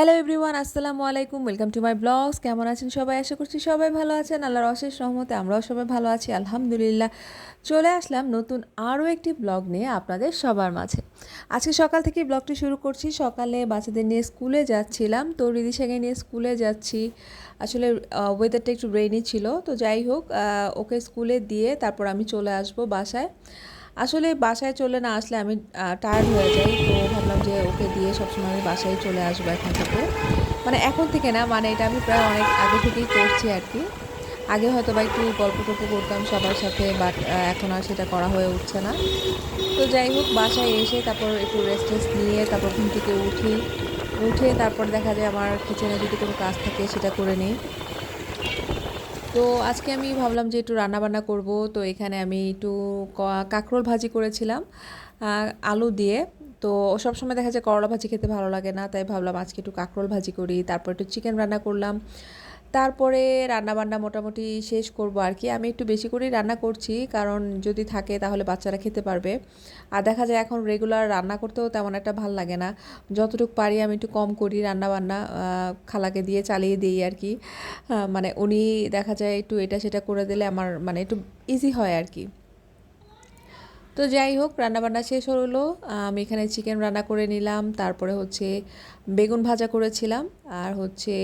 Hello everyone আসসালামু আলাইকুম welcome to my blogs কেমন আছেন সবাই? আশা করছি সবাই ভালো আছেন। আল্লাহর অশেষ রহমতে আমরাও সবাই ভালো আছি, আলহামদুলিল্লাহ। চলে আসলাম নতুন আরও একটি ব্লগ নিয়ে আপনাদের সবার মাঝে। আজকে সকাল থেকে ব্লগটি শুরু করছি। সকালে বাচ্চাদের নিয়ে স্কুলে যাচ্ছিলাম। তো রিদিশাকে নিয়ে স্কুলে যাচ্ছি। আসলে ওয়েদারটা একটু রেইনি ছিল। তো যাই হোক ওকে স্কুলে দিয়ে তারপর আমি চলে আসব বাসায়। আসলে বাসায় চলে না আসলে আমি টায়ার্ড হয়ে যাই। তো ভাবলাম যে ওকে দিয়ে সবসময় আমি বাসায় চলে আসব এখন থেকে। মানে এখন থেকে না মানে এটা আমি প্রায় অনেক আগে থেকেই করছি আর কি আগে হয়তো বা একটু গল্প টল্প করতাম সবার সাথে বাট এখন আর সেটা করা হয়ে উঠছে না। তো যাই হোক, বাসায় এসে তারপর একটু রেস্ট টেস্ট নিয়ে তারপর ঘুম থেকে উঠি। উঠে তারপর দেখা যায় আমার কিচেনে যদি কোনো কাজ থাকে সেটা করে নিই। তো আজকে আমি ভাবলাম যে একটু রান্নাবান্না করব। তো এখানে আমি একটু কাঁকরোল ভাজি করেছিলাম আলু দিয়ে। তো সব সময় দেখা যায় করলা ভাজি খেতে ভালো লাগে না, তাই ভাবলাম আজকে একটু কাঁকরোল ভাজি করি, তারপর একটু চিকেন রান্না করলাম। তারপরে রান্না বান্না মোটামুটি শেষ করব আর কি। আমি একটু বেশি করেই রান্না করছি, কারণ যদি থাকে তাহলে বাচ্চারা খেতে পারবে। আর দেখা যায় এখন রেগুলার রান্না করতেও তেমন একটা ভালো লাগে না। যতটুকু পারি আমি একটু কম করি রান্না বান্না খালাকে দিয়ে চালিয়ে দিই আর কি। মানে উনি দেখা যায় একটু এটা সেটা করে দিলে আমার মানে একটু ইজি হয় আর কি। তো যাই হোক, রান্নাবান্না শেষ হলো। আমি এখানে চিকেন রান্না করে নিলাম, তারপরে হচ্ছে বেগুন ভাজা করেছিলাম, আর হচ্ছে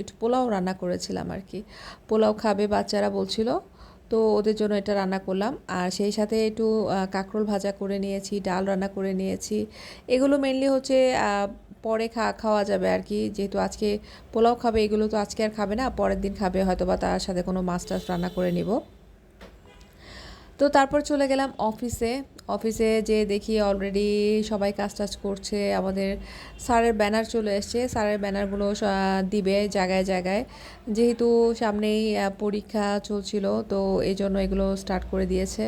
একটু পোলাও রান্না করেছিলাম আর কি। পোলাও খাবে বাচ্চারা বলছিল, তো ওদের জন্য এটা রান্না করলাম। আর সেই সাথে একটু কাঁকরোল ভাজা করে নিয়েছি, ডাল রান্না করে নিয়েছি। এগুলো মেনলি হচ্ছে পরে খা, খাওয়া যাবে আর কি। যেহেতু আজকে পোলাও খাবে, এগুলো তো আজকে আর খাবে না, পরের দিন খাবে হয়তো বা তার সাথে কোনো মাছ টাছ রান্না করে নিব। তো তারপর চলে গেলাম অফিসে অফিসে যে দেখি অলরেডি সবাই কাজ টাজ করছে। আমাদের স্যারের ব্যানার চলে এসছে। স্যারের ব্যানারগুলো দিবে জায়গায় জায়গায়। যেহেতু সামনেই পরীক্ষা চলছিল, তো এই জন্য এগুলো স্টার্ট করে দিয়েছে।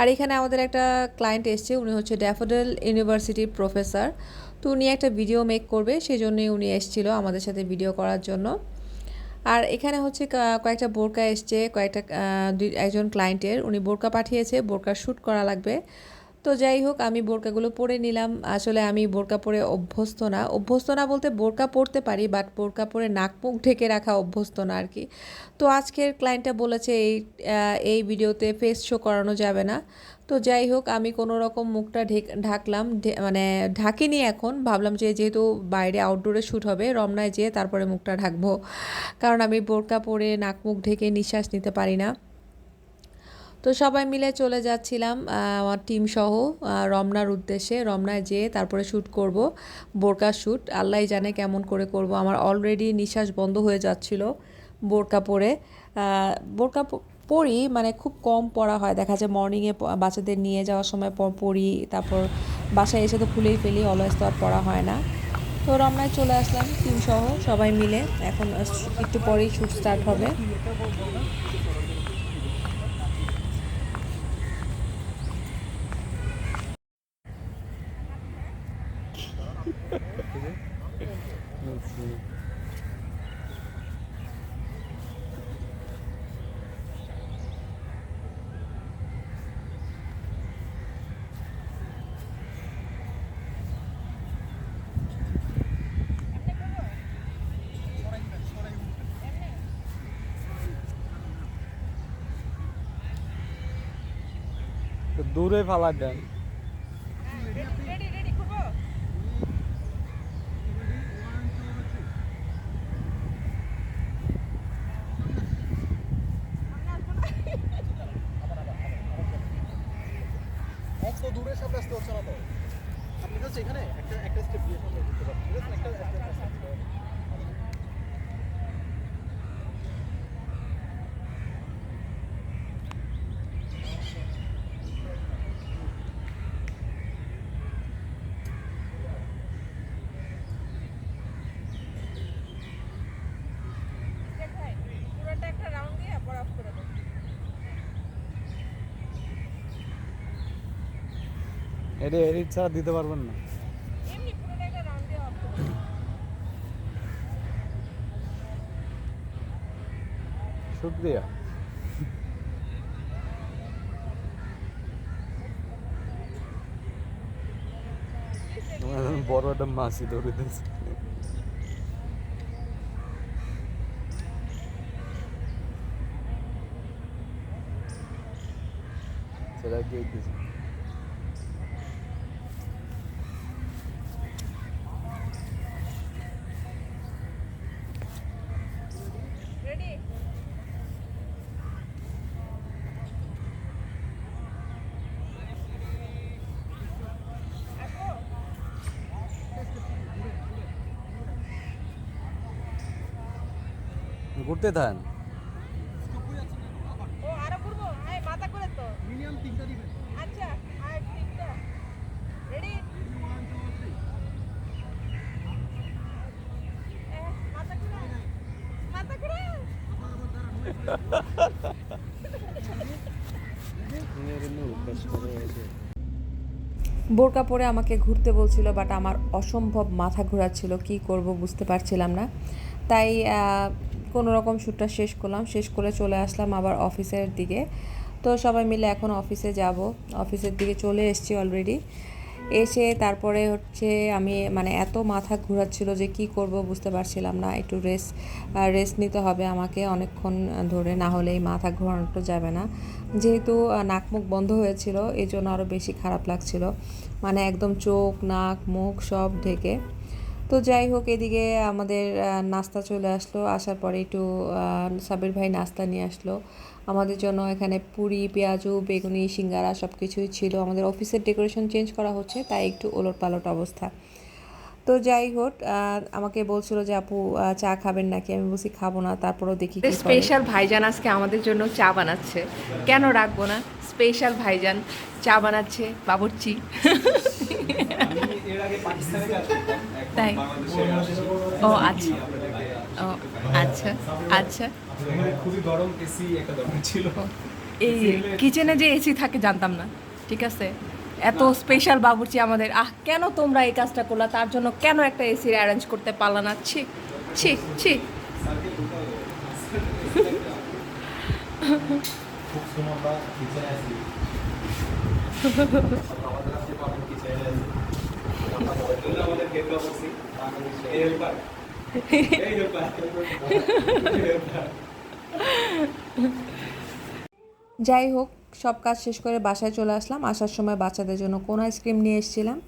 আর এখানে আমাদের একটা ক্লায়েন্ট এসছে, উনি হচ্ছে ড্যাফোডেল ইউনিভার্সিটির প্রফেসর তো উনি একটা ভিডিও মেক করবে সেই সেজন্যই উনি এসেছিল আমাদের সাথে ভিডিও করার জন্য। আর এখানে হচ্ছে কয়েকটা বোরকা এসছে, কয়েকটা একজন ক্লায়েন্টের উনি বোরকা পাঠিয়েছে, বোরকা শ্যুট করা লাগবে। তো যাই হোক, আমি বোরকাগুলো পরে নিলাম। আসলে আমি বোরকা পরে অভ্যস্ত না। অভ্যস্ত না বলতে বোরকা পরতে পারি বাট বোরকা পরে নাক মুখ ঢেকে রাখা অভ্যস্ত না আর কি। তো আজকের ক্লায়েন্টটা বলেছে, এই এই ভিডিওতে ফেস শো করানো যাবে না। তো যাই হোক, আমি কোনো রকম মুখটা ঢেক, ঢাকলাম মানে ঢাকিনি এখন। ভাবলাম যে যেহেতু বাইরে আউটডোরে শ্যুট হবে, রমনায় যেয়ে তারপরে মুখটা ঢাকবো। কারণ আমি বোরকা পরে নাক মুখ ঢেকে নিঃশ্বাস নিতে পারি না। তো সবাই মিলে চলে যাচ্ছিলাম আমার টিম সহ রমনার উদ্দেশ্যে। রমনায় যেয়ে তারপরে শ্যুট করব, বোরকা শ্যুট আল্লাহ জানে কেমন করে করব। আমার অলরেডি নিঃশ্বাস বন্ধ হয়ে যাচ্ছিল বোরকা পরে। বোরকা পরি মানে খুব কম পড়া হয়। দেখা যায় মর্নিংয়ে বাচ্চাদের নিয়ে যাওয়ার সময় প- পরি, তারপর বাসায় এসে তো খুলেই ফেলি অলওয়েজ তো আর পরা হয় না। তো রমনায় চলে আসলাম টিম সহ, সবাই মিলে। এখন একটু পরেই শ্যুট স্টার্ট হবে। দূরে ফালা দেন। দূরে সামনে আসতে হচ্ছে না তো আপনি জাস্ট এখানে একটা একটা স্টেপ দিয়ে সামনে ঢুকতে পারবেন। একটা একটা এটা এডিট ছাড়া দিতে পারবেন না। শুক্রিয়া। বড় একটা মাসি ধরে দিয়েছে। সেটা কে দিয়েছে মাথা ঘুরা বোরকা পরে আমাকে ঘুরতে বলছিল বাট আমার অসম্ভব মাথা ঘোরাচ্ছিল কি করব বুঝতে পারছিলাম না। তাই কোনো রকম শ্যুটটা শেষ করলাম। শেষ করে চলে আসলাম আবার অফিসের দিকে। তো সবাই মিলে এখন অফিসে যাব। অফিসের দিকে চলে এসেছি অলরেডি এসে তারপরে হচ্ছে আমি মানে এত মাথা ঘোরাচ্ছিল যে কি করব বুঝতে পারছিলাম না। একটু রেস্ট রেস্ট নিতে হবে আমাকে অনেকক্ষণ ধরে না হলে এই মাথা ঘোরানোটা যাবে না। যেহেতু আহ, নাক মুখ বন্ধ হয়েছিল এই জন্য আরও বেশি খারাপ লাগছিল। মানে একদম চোখ নাক মুখ সব ঢেকে। তো যাই হোক এদিকে আমাদের নাস্তা চলে আসলো। আসার পরে একটু সাবির ভাই নাস্তা নিয়ে আসলো। আমাদের জন্য এখানে পুরি পেঁয়াজু বেগুনি সিঙ্গারা সব কিছুই ছিল। আমাদের অফিসের ডেকোরেশন চেঞ্জ করা হচ্ছে তাই একটু ওলট পালট অবস্থা। তো যাই হোক আমাকে বলছিল যে আপু চা খাবেন নাকি? আমি বলছি খাব না। তারপরেও দেখি স্পেশাল ভাইজান আজকে আমাদের জন্য চা বানাচ্ছে। কেন রাখব না? স্পেশাল ভাইজান চা বানাচ্ছে বাবুর্চি। তাই? ও আচ্ছা। ও আচ্ছা আচ্ছা। খুবই গরম এসি একটা দরকার ছিল। এই কিচেনে যে এসি থাকে জানতাম না ঠিক আছে? এত স্পেশাল বাবুর্চি আমাদের। আহ কেন তোমরা এই কাজটা করলা? তার জন্য কেন একটা এসির অ্যারেঞ্জ করতে পারলা না? ছি ছি ছি। খুব সুন্দর কিচেনে আছি। বসি এই হেল্পার এই হেল্পার যাই হোক সব কাজ শেষ করে বাসায় চলে আসলাম। আসার সময় বাচ্চাদের জন্য কোন আইসক্রিম নিয়ে এসেছিলাম।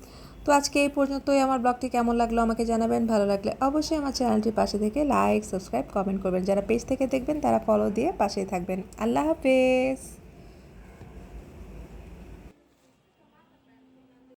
তো আজকে এই পর্যন্তই। আমার ব্লগটি কেমন লাগল আমাকে জানাবেন। ভালো লাগলে অবশ্যই আমার চ্যানেলটির পাশে থেকে লাইক সাবস্ক্রাইব কমেন্ট করবেন। যারা পেজ থেকে দেখবেন তারা ফলো দিয়ে পাশেই থাকবেন। আল্লাহ হাফেজ।